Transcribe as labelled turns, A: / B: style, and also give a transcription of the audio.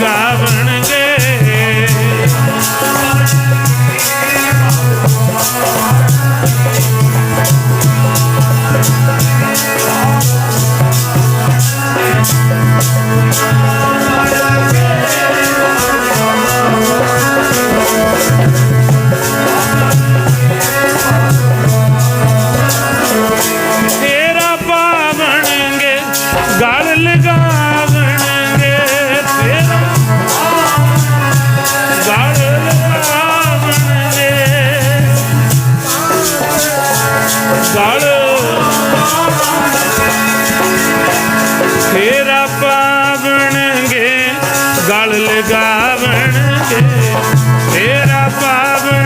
A: God. ਸੜ ਤੇਰਾ ਪਾਵਣਗੇ ਗਲ ਲਗਾਵਣਗੇ। ਤੇਰਾ ਪਾਵਣ